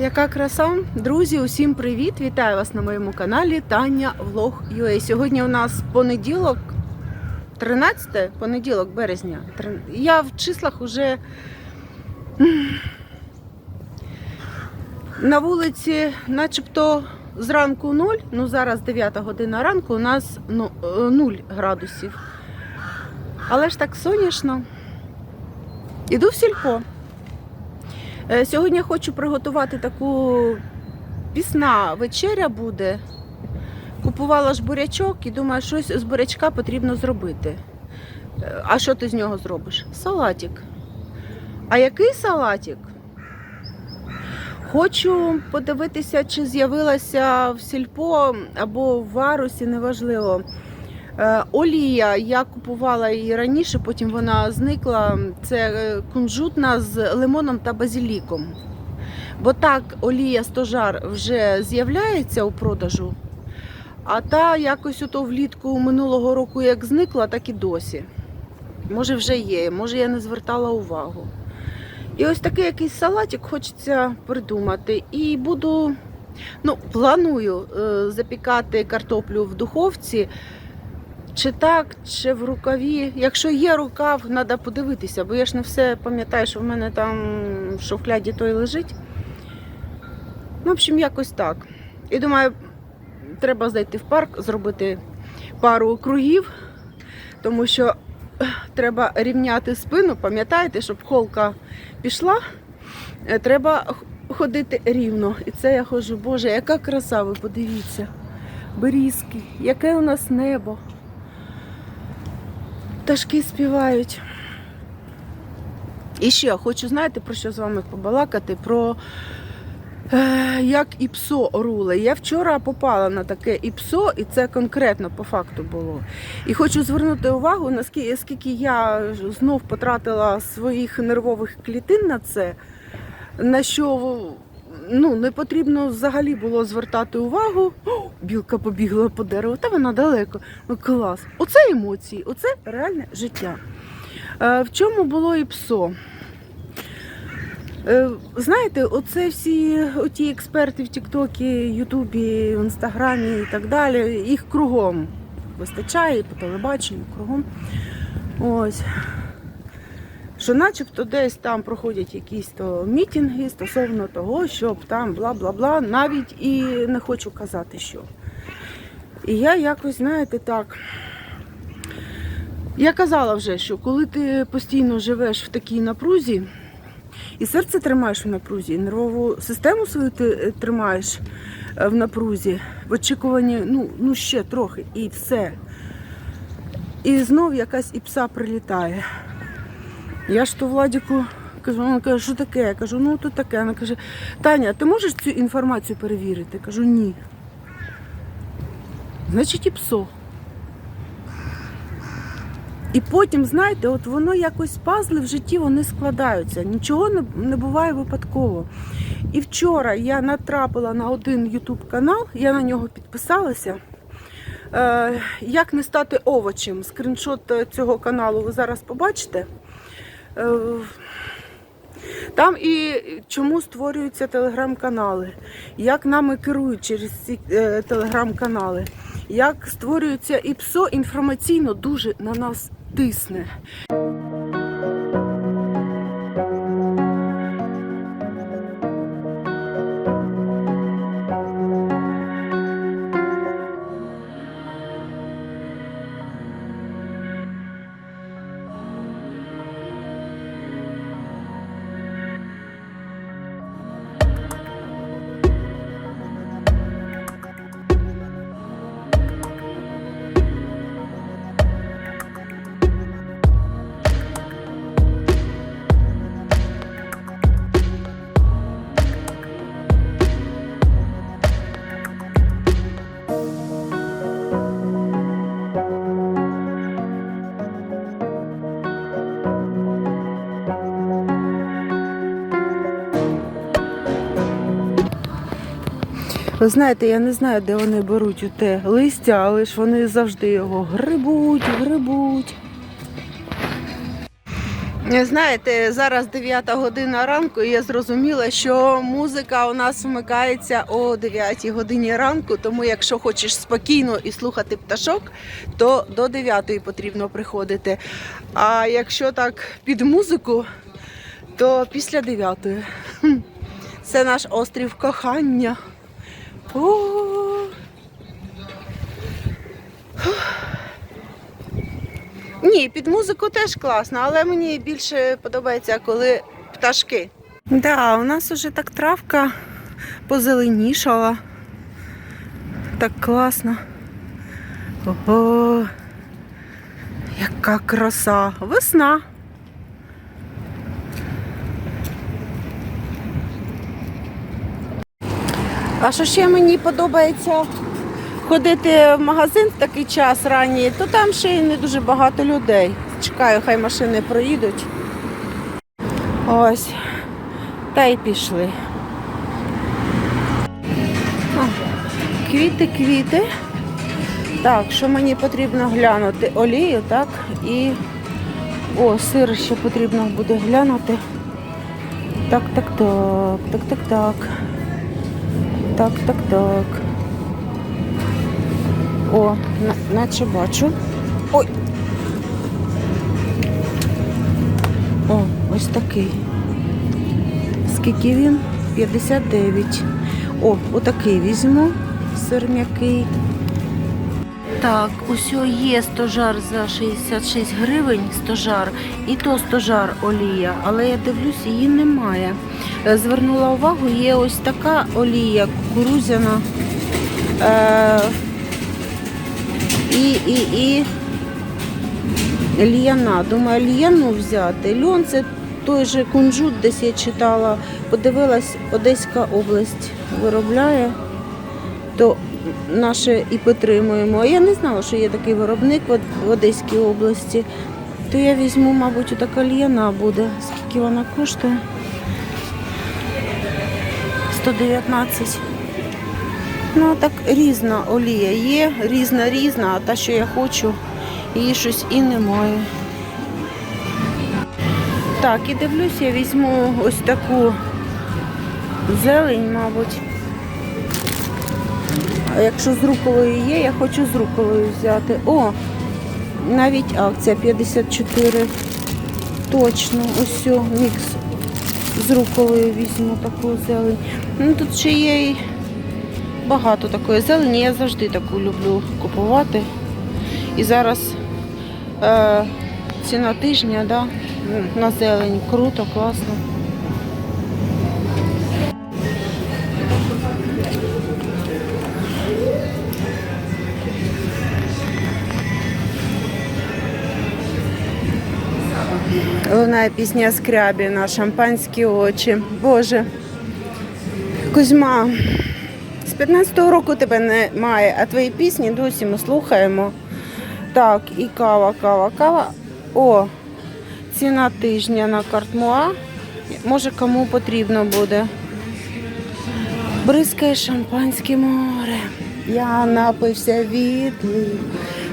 Яка краса! Друзі, усім привіт! Вітаю вас на моєму каналі Таня Влог UA. Сьогодні у нас понеділок, 13 понеділок березня. Я в числах уже на вулиці, начебто зранку 0, ну зараз 9 година ранку, у нас ну, 0 градусів. Але ж так сонячно. Іду в сільпо. Е, Сьогодні хочу приготувати таку пісна вечеря буде. Купувала ж бурячок і думаю, щось з бурячка потрібно зробити. Е, А що ти з нього зробиш? Салатик. А який салатик? Хочу подивитися, чи з'явилася в сільпо або в варусі, неважливо. Е, Олія, я купувала її раніше, потім вона зникла. Це е, кунжутна з лимоном та базиліком. Бо так олія стожар вже з'являється у продажу, а та якось ото влітку минулого року як зникла, так і досі. Може вже є, може я не звертала увагу. І ось такий якийсь салатик хочеться придумати. І буду, ну, планую е, запікати картоплю в духовці. Чи так, чи в рукаві. Якщо є рукав, треба подивитися, бо я ж не все пам'ятаю, що в мене там в шухляді той лежить. Ну, в общем, якось так. І думаю, треба зайти в парк, зробити пару кругів, тому що треба рівняти спину, пам'ятаєте, щоб холка пішла, е, треба ходити рівно. І це я ходжу, Боже, яка краса, ви подивіться. Берізки, яке у нас небо. Пташки співають. І ще хочу, знаєте, про що з вами побалакати? Про е, як іпсо руле. Я вчора попала на таке іпсо, і це конкретно по факту було. І хочу звернути увагу, наскільки скільки я знов потратила своїх нервових клітин на це, на що ну, не потрібно взагалі було звертати увагу. О, білка побігла по дереву, та вона далеко. Ну, клас. Оце емоції, оце реальне життя. Е, в чому було і псо? Е, знаєте, оце всі оті експерти в Тіктокі, Ютубі, в Інстаграмі і так далі, їх кругом вистачає по телебаченню кругом. Ось. Що начебто десь там проходять якісь то мітинги стосовно того, щоб там бла-бла-бла, навіть і не хочу казати, що. І я якось, знаєте, так. Я казала вже, що коли ти постійно живеш в такій напрузі, і серце тримаєш в напрузі, і нервову систему свою ти е, тримаєш е, в напрузі, в очікуванні, ну, ну ще трохи, і все. І знов якась іпса прилітає. Я ж то Владіку кажу, вона каже, що таке? Я кажу, ну то таке. Вона каже, Таня, ти можеш цю інформацію перевірити? Я кажу, ні. Значить, і псо. І потім, знаєте, от воно якось пазли в житті вони складаються. Нічого не, не буває випадково. І вчора я натрапила на один ютуб канал, я на нього підписалася. Е, як не стати овочем? Скріншот е, цього каналу ви зараз побачите. Е, Там і чому створюються телеграм-канали, як нами керують через ці е, телеграм-канали, як створюється і ПСО інформаційно дуже на нас тисне. Ви знаєте, я не знаю, де вони беруть у те листя, але ж вони завжди його грибуть, грибуть. Знаєте, зараз 9 година ранку, і я зрозуміла, що музика у нас вмикається о 9 годині ранку. Тому, якщо хочеш спокійно і слухати пташок, то до 9 потрібно приходити. А якщо так під музику, то після 9. Хм. Це наш острів кохання. Ні, під музику теж класно, але мені більше подобається, коли пташки. Да, у нас уже так травка позеленішала. Так класно. Ого, яка краса. Весна. А що ще мені подобається ходити в магазин в такий час ранній, то там ще й не дуже багато людей. Чекаю, хай машини проїдуть. Ось. Та й пішли. О, квіти, квіти. Так, що мені потрібно глянути? Олію, так? І. О, сир ще потрібно буде глянути. Так, так, так, так, так, так. Так, так, так. О, наче бачу. Ой. О, ось такий. Скільки він? 59. О, отакий візьму. Сир м'який. Так, усьо є стожар за 66 гривень, стожар, і то стожар олія, але я дивлюсь, її немає. Е, Звернула увагу, є ось така олія кукурузяна. Е, і, і, і льяна. Думаю, льяну взяти. Льон це той же кунжут, десь я читала. Подивилась, Одеська область виробляє, то наше і підтримуємо. А я не знала, що є такий виробник в Одеській області. То я візьму, мабуть, така льяна буде. Скільки вона коштує? 119. Ну, так різна олія є, різна різна, а та, що я хочу, її щось і немає. Так, і дивлюсь, я візьму ось таку зелень, мабуть. А якщо з руколою є, я хочу з руколою взяти. О, навіть акція 54. Точно, ось мікс з руколою візьму таку зелень. Ну тут ще є багато такої зелені. Я завжди таку люблю купувати. І зараз е, ціна тижня да, на зелень. Круто, класно. Лунає пісня Скрябіна, шампанські очі. Боже. Кузьма, з 15-го року тебе немає, а твої пісні досі ми слухаємо. Так, і кава, кава, кава. О, ціна тижня на картмуа. Може кому потрібно буде. Бризкає шампанське море. Я напився від.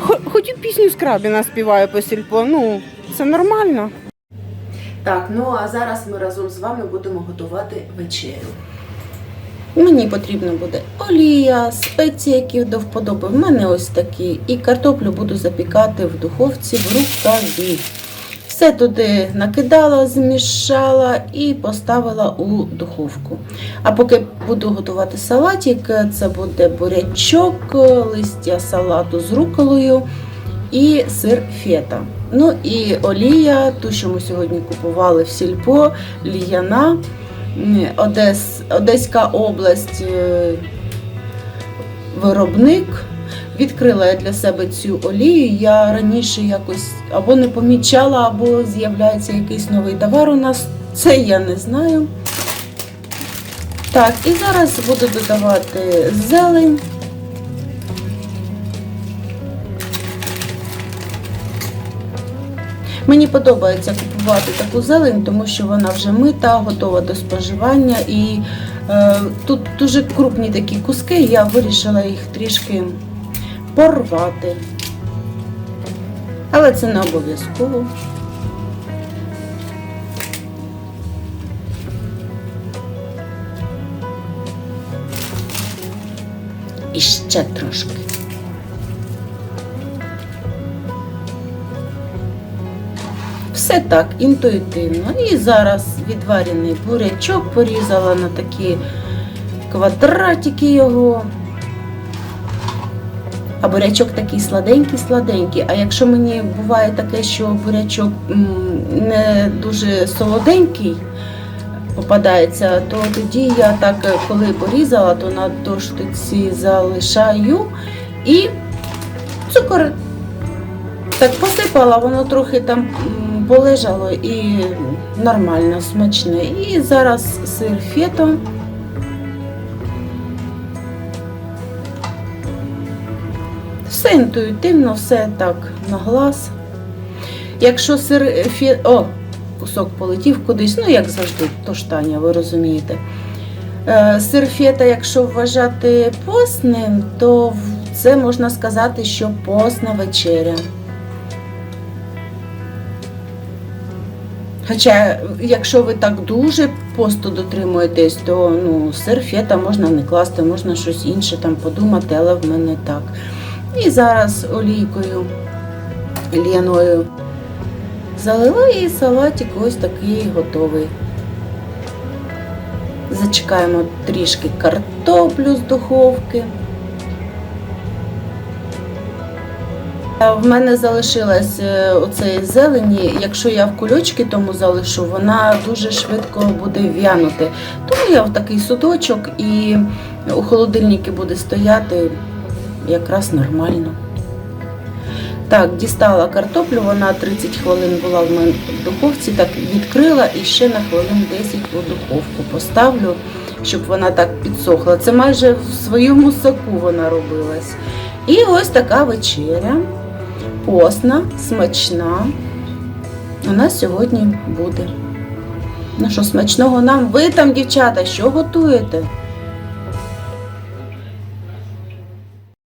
Хо- Хоть пісню Скрабіна співаю по сільпо. Ну, це нормально. Так, ну а зараз ми разом з вами будемо готувати вечерю. Мені потрібно буде олія, спеції, які до вподоби. В мене ось такі. І картоплю буду запікати в духовці в рукаві. Все туди накидала, змішала і поставила у духовку. А поки буду готувати салатик, це буде бурячок, листя салату з руколою і сир фета. Ну і олія, ту, що ми сьогодні купували в сільпо, ліяна, Одес, Одеська область, е, виробник. Відкрила я для себе цю олію. Я раніше якось або не помічала, або з'являється якийсь новий товар у нас. Це я не знаю. Так, і зараз буду додавати зелень. Мені подобається купувати таку зелень, тому що вона вже мита, готова до споживання. І е, тут дуже крупні такі куски, я вирішила їх трішки порвати. Але це не обов'язково. І ще трошки. Все так, інтуїтивно. І зараз відварений бурячок порізала на такі квадратики його. А бурячок такий сладенький-сладенький. А якщо мені буває таке, що бурячок не дуже солоденький попадається, то тоді я так, коли порізала, то на доштиці залишаю і цукор так посипала, воно трохи там полежало і нормально, смачне. І зараз сир фето. Все інтуїтивно, все так на глаз. Якщо сир фе... О, кусок полетів кудись, ну як завжди, то ж ви розумієте. Е, Сир фета, якщо вважати постним, то це можна сказати, що постна вечеря. Хоча, якщо ви так дуже посту дотримуєтесь, то ну, сир можна не класти, можна щось інше там подумати, але в мене так. І зараз олійкою л'яною залила і салатик ось такий готовий. Зачекаємо трішки картоплю з духовки. В мене залишилась е, оцеї зелені. Якщо я в кульочки тому залишу, вона дуже швидко буде в'янути. Тому я в такий судочок і у холодильнику буде стояти якраз нормально. Так, дістала картоплю, вона 30 хвилин була в мене в духовці, так відкрила і ще на хвилин 10 у духовку поставлю, щоб вона так підсохла. Це майже в своєму соку вона робилась. І ось така вечеря, постна, смачна. Нас сьогодні буде. Ну що, смачного нам? Ви там, дівчата, що готуєте?